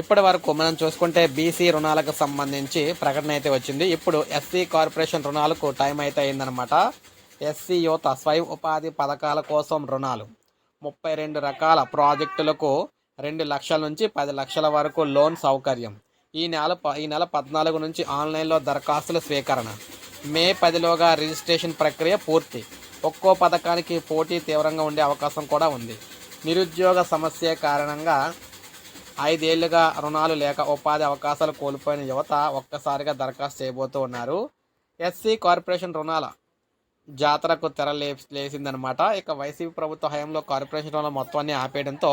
ఇప్పటి వరకు మనం చూసుకుంటే బీసీ రుణాలకు సంబంధించి ప్రకటన అయితే వచ్చింది. ఇప్పుడు ఎస్సీ కార్పొరేషన్ రుణాలకు టైం అయితే అయిందనమాట ఎస్సీ యువత స్వయం ఉపాధి పథకాల కోసం రుణాలు. ముప్పై రెండు రకాల ప్రాజెక్టులకు రెండు లక్షల నుంచి పది లక్షల వరకు లోన్ సౌకర్యం. ఈ నెల ఈ నెల పద్నాలుగు నుంచి ఆన్లైన్లో దరఖాస్తుల స్వీకరణ. మే పదిలోగా రిజిస్ట్రేషన్ ప్రక్రియ పూర్తి. ఒక్కో పథకానికి పోటీ తీవ్రంగా ఉండే అవకాశం కూడా ఉంది. నిరుద్యోగ సమస్య కారణంగా ఐదేళ్ళుగా రుణాలు లేక ఉపాధి అవకాశాలు కోల్పోయిన యువత ఒక్కసారిగా దరఖాస్తు చేయబోతూ ఉన్నారు. ఎస్సీ కార్పొరేషన్ రుణాల జాతరకు తెర లేసిందనమాట ఇక వైసీపీ ప్రభుత్వ హయాంలో కార్పొరేషన్ రుణాలు మొత్తాన్ని ఆపేయడంతో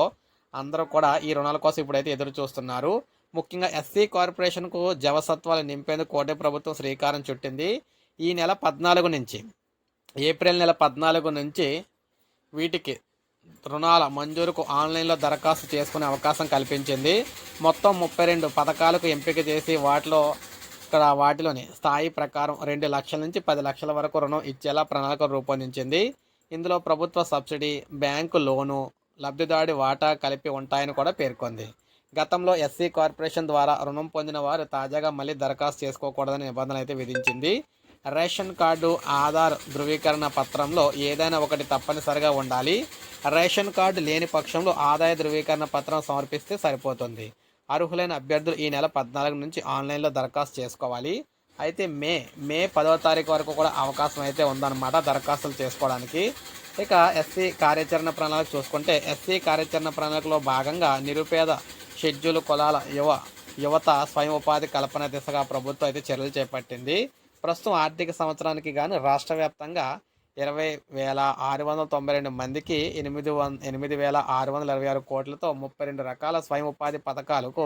అందరూ కూడా ఈ రుణాల కోసం ఇప్పుడైతే ఎదురు చూస్తున్నారు. ముఖ్యంగా ఎస్సీ కార్పొరేషన్కు జవసత్వాలు నింపేందుకు కోటి ప్రభుత్వం శ్రీకారం చుట్టింది. ఈ నెల పద్నాలుగు నుంచి ఏప్రిల్ నెల పద్నాలుగు నుంచి వీటికి రుణాల మంజూరుకు ఆన్లైన్లో దరఖాస్తు చేసుకునే అవకాశం కల్పించింది. మొత్తం ముప్పై రెండు పథకాలకు ఎంపిక చేసి వాటిలో ఇక్కడ వాటిలోని స్థాయి ప్రకారం రెండు లక్షల నుంచి పది లక్షల వరకు రుణం ఇచ్చేలా ప్రణాళిక రూపొందించింది. ఇందులో ప్రభుత్వ సబ్సిడీ బ్యాంకు లోను లబ్ధిదారుడి వాటా కలిపి ఉంటాయని కూడా పేర్కొంది. గతంలో ఎస్సీ కార్పొరేషన్ ద్వారా రుణం పొందిన వారు తాజాగా మళ్ళీ దరఖాస్తు చేసుకోకూడదని నిబంధన అయితే విధించింది. రేషన్ కార్డు ఆధార్ ధృవీకరణ పత్రంలో ఏదైనా ఒకటి తప్పనిసరిగా ఉండాలి. రేషన్ కార్డు లేని పక్షంలో ఆదాయ ధృవీకరణ పత్రం సమర్పిస్తే సరిపోతుంది. అర్హులైన అభ్యర్థులు ఈ నెల పద్నాలుగు నుంచి ఆన్లైన్లో దరఖాస్తు చేసుకోవాలి. అయితే మే మే పదవ తారీఖు వరకు కూడా అవకాశం అయితే ఉందన్నమాట దరఖాస్తులు చేసుకోవడానికి. ఇక ఎస్సీ కార్యాచరణ ప్రణాళిక చూసుకుంటే ఎస్సీ కార్యాచరణ ప్రణాళికలో భాగంగా నిరుపేద షెడ్యూల్ కులాల యువ యువత స్వయం ఉపాధి కల్పన దిశగా ప్రభుత్వం అయితే చర్యలు చేపట్టింది. ప్రస్తుతం ఆర్థిక సంవత్సరానికి గాను రాష్ట్ర వ్యాప్తంగా ఇరవై వేల ఆరు వందల తొంభై రెండు మందికి ఎనిమిది వన్ ఎనిమిది వేల ఆరు వందల ఇరవై ఆరు కోట్లతో ముప్పై రెండు రకాల స్వయం ఉపాధి పథకాలకు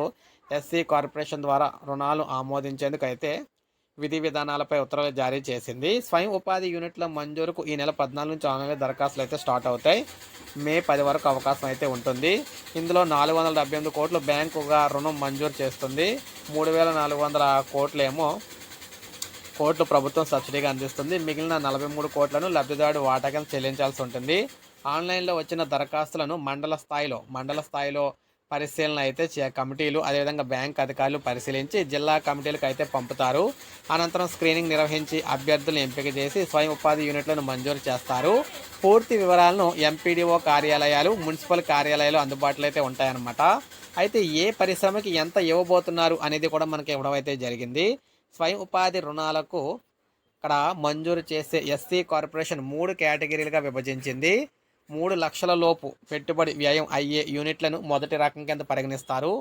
ఎస్సీ కార్పొరేషన్ ద్వారా రుణాలు ఆమోదించేందుకు అయితే విధి విధానాలపై ఉత్తర్వులు జారీ చేసింది. స్వయం ఉపాధి యూనిట్ల మంజూరుకు ఈ నెల పద్నాలుగు నుంచి ఆన్లైన్ దరఖాస్తులు అయితే స్టార్ట్ అవుతాయి. మే పది వరకు అవకాశం అయితే ఉంటుంది. ఇందులో నాలుగు వందల డెబ్బై ఎనిమిది కోట్లు బ్యాంకుగా రుణం మంజూరు చేస్తుంది. మూడు వేల నాలుగు వందల కోట్లేమో కోట్లు ప్రభుత్వం సబ్సిడీగా అందిస్తుంది. మిగిలిన నలభై మూడు కోట్లను లబ్ధిదారుడు వాటా చెల్లించాల్సి ఉంటుంది. ఆన్లైన్లో వచ్చిన దరఖాస్తులను మండల స్థాయిలో మండల స్థాయిలో పరిశీలన అయితే చే- కమిటీలు అదేవిధంగా బ్యాంక్ అధికారులు పరిశీలించి జిల్లా కమిటీలకు అయితే పంపుతారు. అనంతరం స్క్రీనింగ్ నిర్వహించి అభ్యర్థులను ఎంపిక చేసి స్వయం ఉపాధి యూనిట్లను మంజూరు చేస్తారు. పూర్తి వివరాలను ఎంపీడీఓ కార్యాలయాలు మున్సిపల్ కార్యాలయాలు అందుబాటులో అయితే ఉంటాయన్నమాట. అయితే ఏ పరిశ్రమకి ఎంత ఇవ్వబోతున్నారు అనేది కూడా మనకి ఇవ్వడం అయితే జరిగింది. స్వయం ఉపాధి రుణాలకు ఇక్కడ మంజూరు చేసే ఎస్సీ కార్పొరేషన్ మూడు కేటగిరీలుగా విభజించింది. మూడు లక్షల లోపు పెట్టుబడి వ్యయం అయ్యే యూనిట్లను మొదటి రకం కింద పరిగణిస్తారు.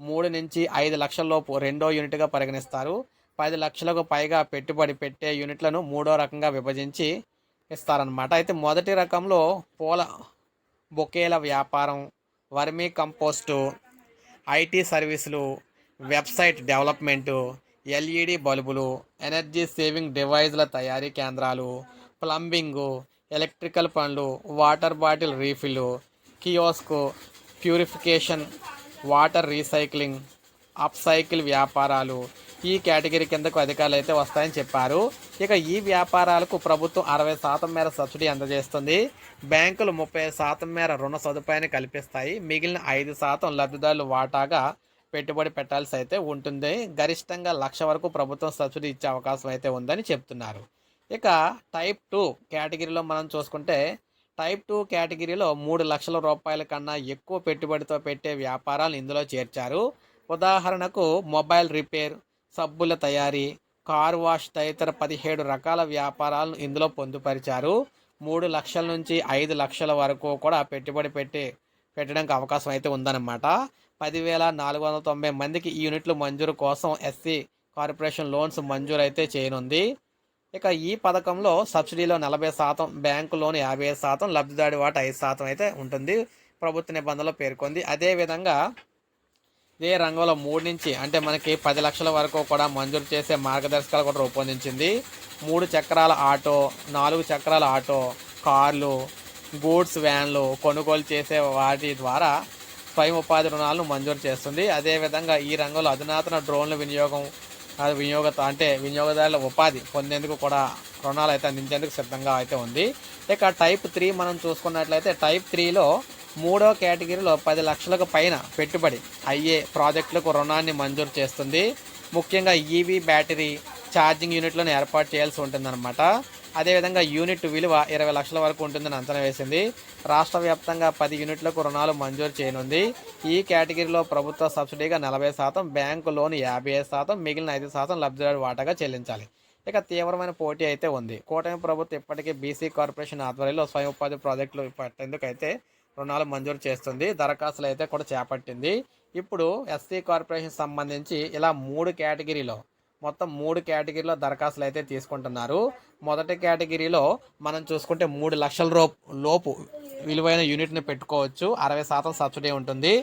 మూడు నుంచి ఐదు లక్షల లోపు రెండో యూనిట్గా పరిగణిస్తారు. పది లక్షలకు పైగా పెట్టుబడి పెట్టే యూనిట్లను మూడో రకంగా విభజించి ఇస్తారనమాట అయితే మొదటి రకంలో పూల బొకేల వ్యాపారం వర్మీ కంపోస్టు ఐటీ సర్వీసులు వెబ్సైట్ డెవలప్మెంటు ఎల్ఈడి బల్బులు ఎనర్జీ సేవింగ్ డివైజ్ల తయారీ కేంద్రాలు ప్లంబింగు ఎలక్ట్రికల్ పనులు water bottle refill kiosk purification water recycling upcycle వ్యాపారాలు. ఈ కేటగిరీ కిందకు అధికారులు అయితే వస్తాయని చెప్పారు. ఇక ఈ వ్యాపారాలకు ప్రభుత్వం అరవై శాతం మేర సబ్సిడీ అందజేస్తుంది. బ్యాంకులు ముప్పై శాతం మేర రుణ సదుపాయాన్ని కల్పిస్తాయి. మిగిలిన ఐదు శాతం లబ్ధిదారులు వాటాగా పెట్టుబడి పెట్టాల్సి అయితే ఉంటుంది. గరిష్టంగా లక్ష వరకు ప్రభుత్వం సబ్సిడీ ఇచ్చే అవకాశం అయితే ఉందని చెప్తున్నారు. ఇక టైప్ టూ కేటగిరీలో మనం చూసుకుంటే టైప్ టూ కేటగిరీలో మూడు లక్షల రూపాయల కన్నా ఎక్కువ పెట్టుబడితో పెట్టే వ్యాపారాలు ఇందులో చేర్చారు. ఉదాహరణకు మొబైల్ రిపేర్ సబ్బుల తయారీ కార్ వాష్ తదితర పదిహేడు రకాల వ్యాపారాలను ఇందులో పొందుపరిచారు. మూడు లక్షల నుంచి ఐదు లక్షల వరకు కూడా పెట్టుబడి పెట్టే పెట్టడానికి అవకాశం అయితే ఉందన్నమాట. పదివేల నాలుగు వందల తొంభై మందికి ఈ యూనిట్లు మంజూరు కోసం ఎస్సీ కార్పొరేషన్ లోన్స్ మంజూరు అయితే చేయనుంది. ఇక ఈ పథకంలో సబ్సిడీలో నలభై శాతం బ్యాంకు లోన్ యాభై ఐదు శాతం లబ్ధిదారి వాట ఐదు శాతం అయితే ఉంటుంది. ప్రభుత్వ నిబంధనలో పేర్కొంది. అదేవిధంగా ఇదే రంగంలో మూడు నుంచి అంటే మనకి పది లక్షల వరకు కూడా మంజూరు చేసే మార్గదర్శకాలు కూడా రూపొందించింది. మూడు చక్రాల ఆటో నాలుగు చక్రాల ఆటో కార్లు గూడ్స్ వ్యాన్లు కొనుగోలు చేసే వాటి ద్వారా స్వయం ఉపాధి రుణాలను మంజూరు చేస్తుంది. అదేవిధంగా ఈ రంగంలో అధునాతన డ్రోన్ల వినియోగం వినియోగ అంటే వినియోగదారుల ఉపాధి పొందేందుకు కూడా రుణాలు అయితే అందించేందుకు సిద్ధంగా అయితే ఉంది. ఇక టైప్ త్రీ మనం చూసుకున్నట్లయితే టైప్ త్రీలో మూడో కేటగిరీలో పది లక్షలకు పైన పెట్టుబడి అయ్యే ప్రాజెక్టులకు రుణాన్ని మంజూరు చేస్తుంది. ముఖ్యంగా ఈవీ బ్యాటరీ ఛార్జింగ్ యూనిట్లను ఏర్పాటు చేయాల్సి ఉంటుందన్నమాట. అదేవిధంగా యూనిట్ విలువ ఇరవై లక్షల వరకు ఉంటుందని అంచనా వేసింది. రాష్ట్ర వ్యాప్తంగా పది యూనిట్లకు రుణాలు మంజూరు చేయనుంది. ఈ కేటగిరీలో ప్రభుత్వ సబ్సిడీగా నలభై శాతం బ్యాంకు లోన్ యాభై ఐదు శాతం మిగిలిన ఐదు శాతం లబ్ధిదారు వాటాగా చెల్లించాలి. ఇక తీవ్రమైన పోటీ అయితే ఉంది. కూటమి ప్రభుత్వం ఇప్పటికే బీసీ కార్పొరేషన్ ఆధ్వర్యంలో స్వయం ఉపాధి ప్రాజెక్టులు పట్టేందుకు అయితే రుణాలు మంజూరు చేస్తుంది. దరఖాస్తులు అయితే కూడా చేపట్టింది. ఇప్పుడు ఎస్సీ కార్పొరేషన్ సంబంధించి ఇలా మూడు కేటగిరీలో మొత్తం మూడు కేటగిరీలో దరఖాస్తులు అయితే తీసుకుంటున్నారు. మొదటి కేటగిరీలో మనం చూసుకుంటే మూడు లక్షల రూ లోపు విలువైన యూనిట్ని పెట్టుకోవచ్చు. అరవై శాతం సబ్సిడీ ఉంటుంది.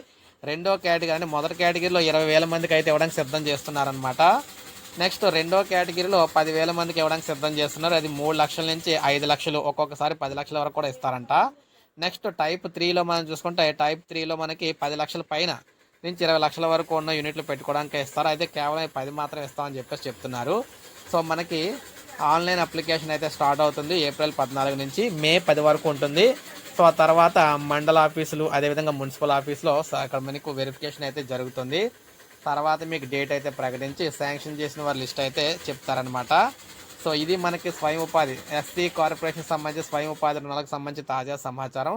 రెండో కేటగిరీ అంటే మొదటి కేటగిరీలో ఇరవై వేల మందికి అయితే ఇవ్వడానికి సిద్ధం చేస్తున్నారనమాట నెక్స్ట్ రెండో కేటగిరీలో పదివేల మందికి ఇవ్వడానికి సిద్ధం చేస్తున్నారు. అది మూడు లక్షల నుంచి ఐదు లక్షలు ఒక్కొక్కసారి పది లక్షల వరకు కూడా ఇస్తారంట. నెక్స్ట్ టైప్ త్రీలో మనం చూసుకుంటే టైప్ త్రీలో మనకి పది లక్షల పైన నుంచి ఇరవై లక్షల వరకు ఉన్న యూనిట్లు పెట్టుకోవడానికి ఇస్తారు. అయితే కేవలం పది మాత్రం ఇస్తామని చెప్పేసి చెప్తున్నారు. సో మనకి ఆన్లైన్ అప్లికేషన్ అయితే స్టార్ట్ అవుతుంది ఏప్రిల్ పద్నాలుగు నుంచి మే పది వరకు ఉంటుంది. సో ఆ తర్వాత మండల ఆఫీసులు అదేవిధంగా మున్సిపల్ ఆఫీసులో అక్కడ మనకు వెరిఫికేషన్ అయితే జరుగుతుంది. తర్వాత మీకు డేట్ అయితే ప్రకటించి శాంక్షన్ చేసిన వారి లిస్ట్ అయితే చెప్తారనమాట సో ఇది మనకి స్వయం ఉపాధి ఎస్సీ కార్పొరేషన్ సంబంధించి స్వయం ఉపాధి రుణాలకు సంబంధించి తాజా సమాచారం.